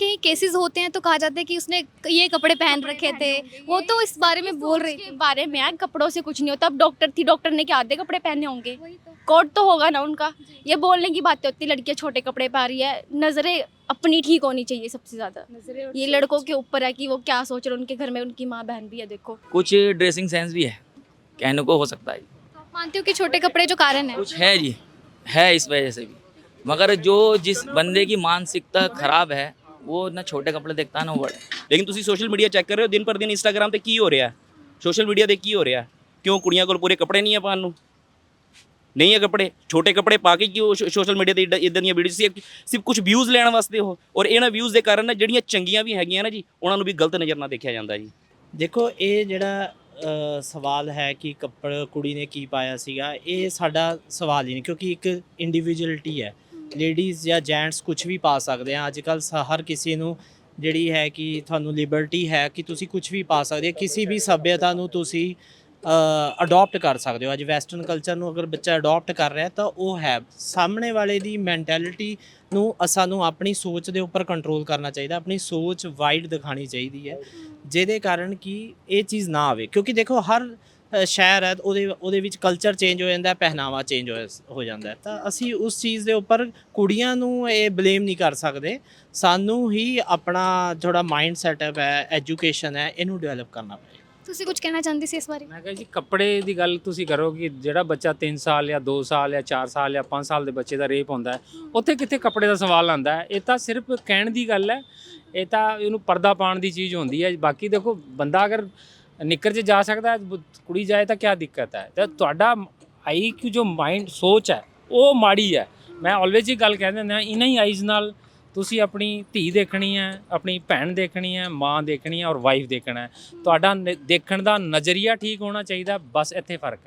कहीं केसेस होते हैं तो कहा जाता है कि उसने ये कपड़े पहन रखे थे। वो तो इस बारे में बोल रही थी। बारे में यार कपड़ों से कुछ नहीं होता। अब डॉक्टर थी डॉक्टर ने क्या आधे कपड़े पहने होंगे? वही तो। कोट तो होगा ना उनका। ये बोलने की बातें होती है लड़कियाँ छोटे कपड़े पा रही है नज़रें अपनी ठीक होनी चाहिए सबसे ज़्यादा। ये लड़कों के ऊपर है कि वो क्या सोच रहे उनके घर में उनकी माँ बहन भी है देखो। कुछ ड्रेसिंग सेंस भी है कहने को हो सकता है। तो मानते हो कि छोटे कपड़े जो कारण है? कुछ है जी है इस वजह से भी। मगर जो जिस बंदे की मानसिकता खराब है वो ना छोटे कपड़े देखता है ना वो बड़े ਲੇਕਿਨ ਤੁਸੀਂ ਸੋਸ਼ਲ ਮੀਡੀਆ ਚੈੱਕ ਕਰ ਰਹੇ ਹੋ ਦਿਨ ਪਰ ਦਿਨ ਇੰਸਟਾਗ੍ਰam ਤੇ ਕੀ ਹੋ ਰਿਹਾ ਸੋਸ਼ਲ ਮੀਡੀਆ ਤੇ ਕੀ ਹੋ ਰਿਹਾ ਕਿਉਂ ਕੁੜੀਆਂ ਕੋਲ ਪੂਰੇ ਕੱਪੜੇ ਨਹੀਂ ਆ ਪਾਉਣ ਨੂੰ ਨਹੀਂ ਹੈ ਕੱਪੜੇ ਛੋਟੇ ਕੱਪੜੇ ਪਾ ਕੇ ਕਿਉਂ ਸੋਸ਼ਲ ਮੀਡੀਆ ਤੇ ਇੱਦਾਂ- ਇੱਦਾਂ ਦੀਆਂ ਵੀਡੀਓਜ਼ ਸਿਰਫ ਸਿਰਫ ਕੁਝ ਵਿਊਜ਼ ਲੈਣ ਵਾਸਤੇ ਉਹ ਔਰ ਇਹਨਾਂ ਵਿਊਜ਼ ਦੇ ਕਾਰਨ ਨਾ ਜਿਹੜੀਆਂ ਚੰਗੀਆਂ ਵੀ ਹੈਗੀਆਂ ਨਾ ਜੀ ਉਹਨਾਂ ਨੂੰ ਵੀ ਗਲਤ ਨਜ਼ਰ ਨਾਲ ਦੇਖਿਆ ਜਾਂਦਾ ਜੀ ਦੇਖੋ ਇਹ ਜਿਹੜਾ ਅ, ਸਵਾਲ ਹੈ ਕਿ ਕੱਪੜ ਕੁੜੀ ਨੇ ਕੀ ਪਾਇਆ ਸੀਗਾ ਇਹ ਸਾਡਾ ਸਵਾਲ ਹੀ ਨਹੀਂ ਕਿਉਂਕਿ ਇੱਕ ਇੰਡੀਵਿਜੂਅਲਿਟੀ ਹੈ ਲੇਡੀਜ਼ ਜਾਂ ਜੈਂਟਸ ਕੁਝ ਵੀ ਪਾ ਸਕਦੇ ਆ ਅੱਜ ਕੱਲ ਹਰ ਕਿਸੇ ਨੂੰ ਜਿਹੜੀ ਹੈ ਕਿ ਤੁਹਾਨੂੰ ਲਿਬਰਟੀ ਹੈ ਕਿ ਤੁਸੀਂ ਕੁਝ ਵੀ ਪਾ ਸਕਦੇ ਹੋ। ਕਿਸੇ ਵੀ ਸੱਭਿਅਤਾ ਨੂੰ ਤੁਸੀਂ ਅਡਾਪਟ ਕਰ ਸਕਦੇ ਹੋ। ਅੱਜ ਵੈਸਟਰਨ ਕਲਚਰ ਨੂੰ ਅਗਰ ਬੱਚਾ ਅਡਾਪਟ ਕਰ ਰਿਹਾ ਤਾਂ ਉਹ ਹੈ। ਸਾਹਮਣੇ ਵਾਲੇ ਦੀ ਮੈਂਟੈਲਿਟੀ ਨੂੰ ਸਾਨੂੰ ਆਪਣੀ ਸੋਚ ਦੇ ਉੱਪਰ ਕੰਟਰੋਲ ਕਰਨਾ ਚਾਹੀਦਾ। ਆਪਣੀ ਸੋਚ ਵਾਈਡ ਦਿਖਾਣੀ ਚਾਹੀਦੀ ਹੈ। ਜਿਹਦੇ ਕਾਰਨ ਕਿ ਇਹ ਚੀਜ਼ ਨਾ ਆਵੇ। ਕਿਉਂਕਿ ਦੇਖੋ, ਹਰ ਅ, ਸ਼ਹਿਰ ਹੈ ਉਹਦੇ ਉਹਦੇ ਵਿੱਚ ਕਲਚਰ ਚੇਂਜ ਹੋ ਜਾਂਦਾ ਹੈ ਪਹਿਨਾਵਾ ਚੇਂਜ ਹੋ ਜਾਂਦਾ ਹੈ। ਤਾਂ ਅਸੀਂ ਉਸ ਚੀਜ਼ ਦੇ ਉੱਪਰ ਕੁੜੀਆਂ ਨੂੰ ਇਹ ਬਲੇਮ ਨਹੀਂ ਕਰ ਸਕਦੇ। ਸਾਨੂੰ ਹੀ ਆਪਣਾ ਥੋੜਾ ਮਾਈਂਡ ਸੈਟਅਪ ਹੈ ਐਜੂਕੇਸ਼ਨ ਹੈ ਇਹਨੂੰ ਡਿਵੈਲਪ ਕਰਨਾ ਪਏਗਾ। ਤੁਸੀਂ ਕੁਝ ਕਹਿਣਾ ਚਾਹੁੰਦੇ ਸੀ ਇਸ ਬਾਰੇ? ਮੈਂ ਕਿਹਾ ਜੀ ਕੱਪੜੇ ਦੀ ਗੱਲ ਤੁਸੀਂ ਕਰੋ ਕਿ ਜਿਹੜਾ ਬੱਚਾ 3 ਸਾਲ ਜਾਂ 2 ਸਾਲ ਜਾਂ 4 ਸਾਲ ਜਾਂ 5 ਸਾਲ ਦੇ ਬੱਚੇ ਦਾ ਰੇਪ ਹੁੰਦਾ ਹੈ ਉੱਥੇ ਕਿੱਥੇ ਕੱਪੜੇ ਦਾ ਸਵਾਲ ਆਂਦਾ ਹੈ? ਇਹ ਤਾਂ ਸਿਰਫ ਕਹਿਣ ਦੀ ਗੱਲ ਹੈ ਇਹ ਤਾਂ ਇਹਨੂੰ ਪਰਦਾ ਪਾਉਣ ਦੀ ਚੀਜ਼ ਹੁੰਦੀ ਹੈ। ਬਾਕੀ ਦੇਖੋ ਬੰਦਾ ਅਗਰ ਨਿੱਕਰ 'ਚ ਜਾ ਸਕਦਾ ਹੈ ਬ- ਕੁੜੀ ਜਾਏ ਤਾਂ ਕੀ ਦਿੱਕਤ ਹੈ? ਤਾਂ ਤੁਹਾਡਾ ਆਈਕਿਊ ਜੋ ਮਾਈਂਡ ਸੋਚ ਹੈ, ਉਹ ਮਾੜੀ ਹੈ। ਮੈਂ ਆਲਵੇਜ਼ ਹੀ ਗੱਲ ਕਹਿੰਦਾ ਹੁੰਦਾ ਇਹਨਾਂ ਹੀ ਆਈਜ਼ ਨਾਲ ਤੁਸੀਂ ਆਪਣੀ ਧੀ ਦੇਖਣੀ ਹੈ, ਆਪਣੀ ਭੈਣ ਦੇਖਣੀ ਹੈ, ਮਾਂ ਦੇਖਣੀ ਹੈ ਔਰ ਵਾਈਫ ਦੇਖਣਾ ਹੈ। ਤੁਹਾਡਾ ਨ- ਦੇਖਣ ਦਾ ਨਜ਼ਰੀਆ ਠੀਕ ਹੋਣਾ ਚਾਹੀਦਾ, ਬਸ ਇੱਥੇ ਫ਼ਰਕ ਹੈ।